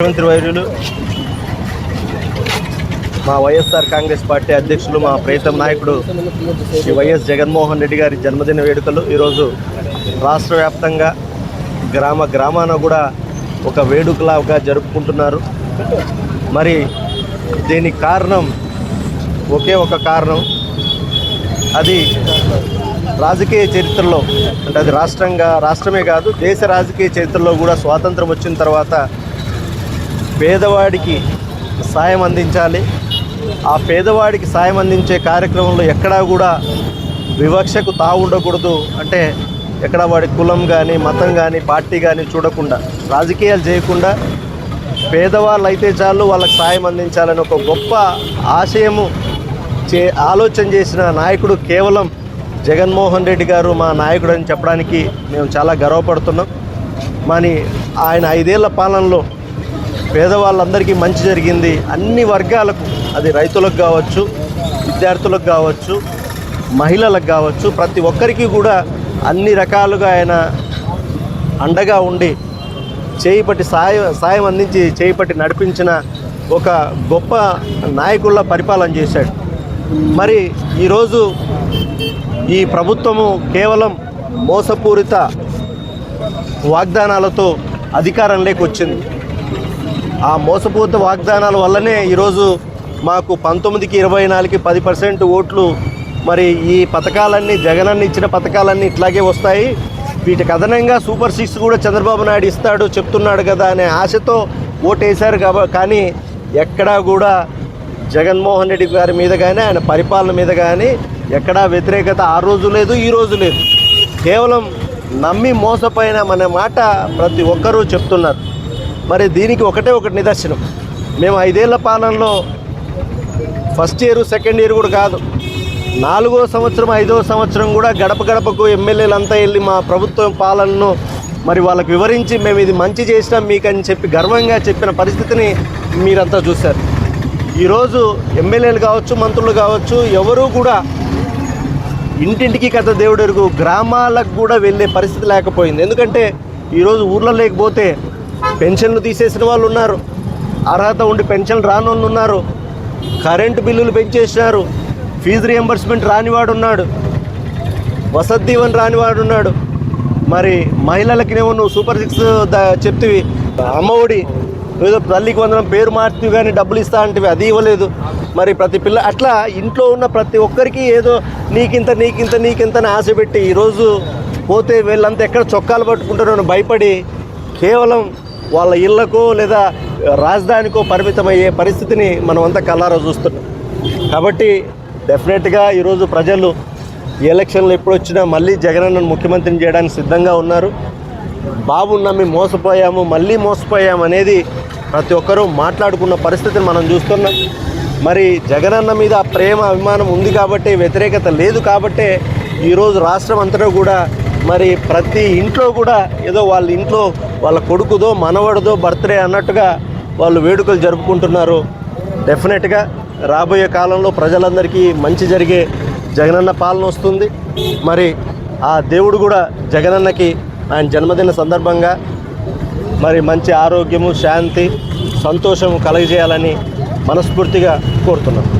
ముఖ్యమంత్రి వైద్యులు మా వైఎస్ఆర్ కాంగ్రెస్ పార్టీ అధ్యక్షులు మా ప్రీతం నాయకుడు శ్రీ వైఎస్ జగన్మోహన్ రెడ్డి గారి జన్మదిన వేడుకలు. ఈరోజు రాష్ట్ర వ్యాప్తంగా గ్రామ గ్రామాన కూడా ఒక వేడుకలాగా జరుపుకుంటున్నారు. మరి దీనికి కారణం ఒకే ఒక కారణం. అది రాజకీయ చరిత్రలో అంటే అది రాష్ట్రంగా రాష్ట్రమే కాదు దేశ రాజకీయ చరిత్రలో కూడా స్వాతంత్రం వచ్చిన తర్వాత పేదవాడికి సాయం అందించాలి. ఆ పేదవాడికి సాయం అందించే కార్యక్రమంలో ఎక్కడా కూడా వివక్షకు తావుండకూడదు అంటే ఎక్కడ వాడి కులం కానీ మతం కానీ పార్టీ కానీ చూడకుండా రాజకీయాలు చేయకుండా పేదవాళ్ళు అయితే చాలు వాళ్ళకి సాయం అందించాలని ఒక గొప్ప ఆశయము చే ఆలోచన చేసిన నాయకుడు కేవలం జగన్మోహన్ రెడ్డి గారు మా నాయకుడు అని చెప్పడానికి మేము చాలా గర్వపడుతున్నాం. మరి ఆయన ఐదేళ్ళ పాలనలో పేదవాళ్ళందరికీ మంచి జరిగింది. అన్ని వర్గాలకు అది రైతులకు కావచ్చు విద్యార్థులకు కావచ్చు మహిళలకు కావచ్చు ప్రతి ఒక్కరికి కూడా అన్ని రకాలుగా ఆయన అండగా ఉండి చేయిపట్టి సాయం సాయం అందించి చేయిపట్టి నడిపించిన ఒక గొప్ప నాయకుల పరిపాలన చేశాడు. మరి ఈరోజు ఈ ప్రభుత్వము కేవలం మోసపూరిత వాగ్దానాలతో అధికారంలోకి వచ్చింది ఆ మోసపూరిత వాగ్దానాల వల్లనే ఈరోజు మాకు పంతొమ్మిదికి ఇరవై నాలుగుకి పది పర్సెంట్ ఓట్లు మరి ఈ పథకాలన్నీ జగనన్న ఇచ్చిన పథకాలన్నీ ఇట్లాగే వస్తాయి. వీటికి అదనంగా సూపర్ సిక్స్ కూడా చంద్రబాబు నాయుడు ఇస్తాడు చెప్తున్నాడు కదా అనే ఆశతో ఓటేశారు కాబ కానీ ఎక్కడా కూడా జగన్మోహన్ రెడ్డి గారి మీద కానీ ఆయన పరిపాలన మీద కానీ ఎక్కడా వ్యతిరేకత ఆ రోజు లేదు ఈ రోజు లేదు. కేవలం నమ్మి మోసపోయిన మన మాట ప్రతి ఒక్కరూ చెప్తున్నారు. మరి దీనికి ఒకటే ఒకటి నిదర్శనం. మేము ఐదేళ్ళ పాలనలో ఫస్ట్ ఇయర్ సెకండ్ ఇయర్ కూడా కాదు. నాలుగో సంవత్సరం ఐదో సంవత్సరం కూడా గడప గడపకు ఎమ్మెల్యేలంతా వెళ్ళి మా ప్రభుత్వం పాలనను మరి వాళ్ళకి వివరించి మేము ఇది మంచి చేసినాం మీకని చెప్పి గర్వంగా చెప్పిన పరిస్థితిని మీరంతా చూశారు. ఈరోజు ఎమ్మెల్యేలు కావచ్చు మంత్రులు కావచ్చు ఎవరూ కూడా ఇంటింటికి కథ దేవుడు ఎరుగు గ్రామాలకు కూడా వెళ్ళే పరిస్థితి లేకపోయింది. ఎందుకంటే ఈరోజు ఊర్లో లేకపోతే పెన్షన్లు తీసేసిన వాళ్ళు ఉన్నారు. అర్హత ఉండి పెన్షన్ రాని వాళ్ళు ఉన్నారు. కరెంటు బిల్లులు పెంచేసినారు. ఫీజు రియంబర్స్మెంట్ రానివాడు ఉన్నాడు వసతి దీవెన రానివాడు ఉన్నాడు మరి మహిళలకినేమో నువ్వు సూపర్ సిక్స్ ద చెప్తివి. అమ్మఒడి ఏదో తల్లికి వందనం పేరు మార్చివి కానీ డబ్బులు ఇస్తా అంటే అది ఇవ్వలేదు. మరి ప్రతి పిల్ల అట్లా ఇంట్లో ఉన్న ప్రతి ఒక్కరికి ఏదో నీకింత నీకింత నీకింత అని ఆశ పెట్టి ఈరోజు పోతే వీళ్ళంతా ఎక్కడ చొక్కాలు పట్టుకుంటారో అని భయపడి కేవలం వాళ్ళ ఇళ్ళకో లేదా రాజధానికో పరిమితమయ్యే పరిస్థితిని మనమంతా కల్లారా చూస్తున్నాం. కాబట్టి డెఫినెట్గా ఈరోజు ప్రజలు ఎలక్షన్లు ఎప్పుడు వచ్చినా మళ్ళీ జగనన్నను ముఖ్యమంత్రిని చేయడానికి సిద్ధంగా ఉన్నారు. బాబు నమ్మి మోసపోయాము మళ్ళీ మోసపోయాము అనేది ప్రతి ఒక్కరూ మాట్లాడుకున్న పరిస్థితిని మనం చూస్తున్నాం. మరి జగనన్న మీద ప్రేమ అభిమానం ఉంది కాబట్టి వ్యతిరేకత లేదు కాబట్టే ఈరోజు రాష్ట్రం అంతటా కూడా మరి ప్రతి ఇంట్లో కూడా ఏదో వాళ్ళ ఇంట్లో వాళ్ళ కొడుకుదో మనవడదో బర్త్డే అన్నట్టుగా వాళ్ళు వేడుకలు జరుపుకుంటున్నారు. డెఫినెట్గా రాబోయే కాలంలో ప్రజలందరికీ మంచి జరిగే జగనన్న పాలన వస్తుంది. మరి ఆ దేవుడు కూడా జగనన్నకి ఆయన జన్మదిన సందర్భంగా మరి మంచి ఆరోగ్యము శాంతి సంతోషము కలగజేయాలని మనస్ఫూర్తిగా కోరుతున్నాను